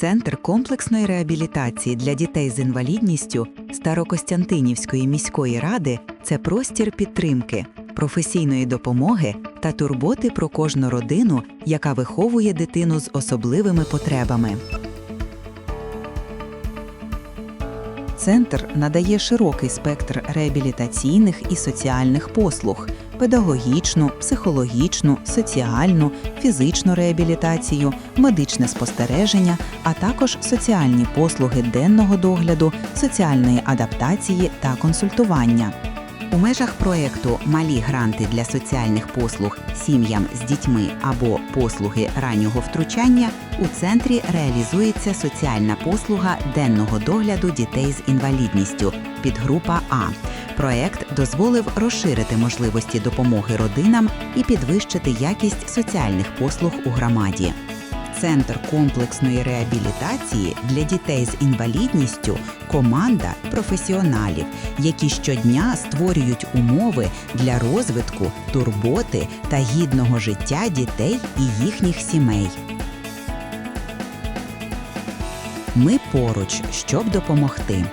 Центр комплексної реабілітації для дітей з інвалідністю Старокостянтинівської міської ради це простір підтримки, професійної допомоги та турботи про кожну родину, яка виховує дитину з особливими потребами. Центр надає широкий спектр реабілітаційних і соціальних послуг: педагогічну, психологічну, соціальну, фізичну реабілітацію, медичне спостереження, а також соціальні послуги денного догляду, соціальної адаптації та консультування. У межах проекту Малі гранти для соціальних послуг сім'ям з дітьми або послуги раннього втручання у центрі реалізується соціальна послуга денного догляду дітей з інвалідністю підгрупа А. Проект дозволив розширити можливості допомоги родинам і підвищити якість соціальних послуг у громаді. Центр комплексної реабілітації для дітей з інвалідністю команда професіоналів, які щодня створюють умови для розвитку, турботи та гідного життя дітей і їхніх сімей. Ми поруч, щоб допомогти.